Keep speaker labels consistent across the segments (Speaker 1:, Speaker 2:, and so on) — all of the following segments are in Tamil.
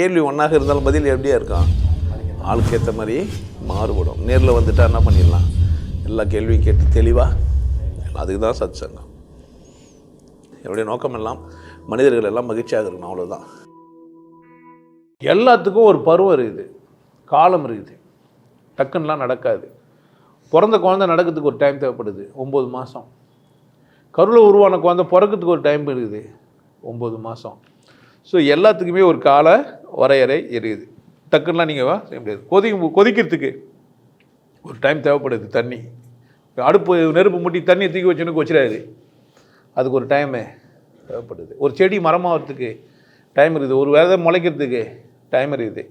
Speaker 1: கேள்வி ஒன்றாக இருந்தாலும் பதில் எப்படியா இருக்கும்? ஆளுக்கு ஏற்ற மாதிரி மாறுபடும். நேரில் வந்துட்டா என்ன பண்ணிடலாம்? எல்லா கேள்வியும் கேட்டு தெளிவாக அதுக்கு தான் சத் சங்கம் என்னுடைய நோக்கம் எல்லாம் மனிதர்கள் எல்லாம் மகிழ்ச்சியாக இருக்கணும் அவ்வளோதான் எல்லாத்துக்கும் ஒரு பருவம் இருக்குது காலம் இருக்குது. டக்குன்னெலாம் நடக்காது. பிறந்த குழந்தை நடக்கிறதுக்கு ஒரு டைம் தேவைப்படுது ஒம்பது மாதம் கருவில் உருவான குழந்தை பிறக்கிறதுக்கு ஒரு டைம் இருக்குது ஒம்பது மாதம் ஸோ எல்லாத்துக்குமே ஒரு கால வரையறை இருக்குது டக்குன்னெலாம் நீங்கள் செய்ய முடியாது. கொதி கொதிக்கிறதுக்கு ஒரு டைம் தேவைப்படுது தண்ணி. அடுப்பு நெருப்பு மூட்டி தண்ணியை தூக்கி வச்சுன்னு கொச்சிடாது. அதுக்கு ஒரு டைமு தேவைப்படுது. ஒரு செடி மரமாகிறதுக்கு டைம் இருக்குது. ஒரு விதை முளைக்கிறதுக்கு டைம் இருக்குது.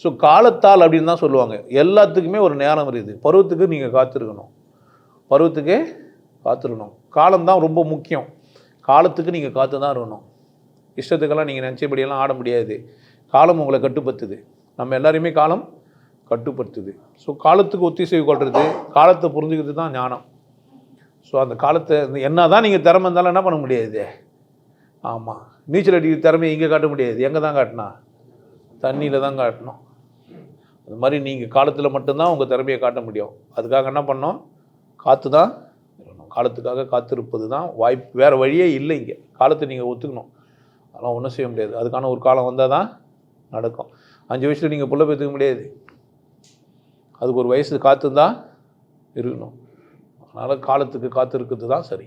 Speaker 1: ஸோ காலத்தால் அப்படின்னு தான் சொல்லுவாங்க. எல்லாத்துக்குமே ஒரு நேரம் இருக்குது. பருவத்துக்கு நீங்கள் காத்திருக்கணும். பருவத்துக்கு காத்திருக்கணும். காலம்தான் ரொம்ப முக்கியம். காலத்துக்கு நீங்கள் காத்து தான் இருக்கணும். இஷ்டத்துக்கெல்லாம் நீங்கள் நினச்சபடியெல்லாம் ஆட முடியாது. காலம் உங்களை கட்டுப்படுத்துது. நம்ம எல்லாரையுமே காலம் கட்டுப்படுத்துது. ஸோ காலத்துக்கு ஒத்திசைவு கொள்வது காலத்தை புரிஞ்சுக்கிறது தான் ஞானம். ஸோ அந்த காலத்தை என்ன தான் நீங்கள் திறமை இருந்தாலும் என்ன பண்ண முடியாது? ஆமாம் நீச்சல் அடிக்கிற திறமையை இங்கே காட்ட முடியாது. எங்கே தான் காட்டினா? தண்ணியில் தான் காட்டணும். அது மாதிரி நீங்கள் காலத்தில் மட்டும்தான் உங்கள் திறமையை காட்ட முடியும். அதுக்காக என்ன பண்ணோம் காற்று தான் காலத்துக்காக காத்திருப்பது தான் வாய்ப்பு. வேறு வழியே இல்லை இங்கே. காலத்தை நீங்கள் ஒத்துக்கணும். அதெல்லாம் ஒன்றும் செய்ய முடியாது. அதுக்கான ஒரு காலம் வந்தால் தான் நடக்கும். அஞ்சு வயசில் நீங்கள் புள்ள பெற்றுக்க முடியாது. அதுக்கு ஒரு வயசு காத்து இருக்கணும். அதனால் காலத்துக்கு காத்திருக்கிறது தான் சரி.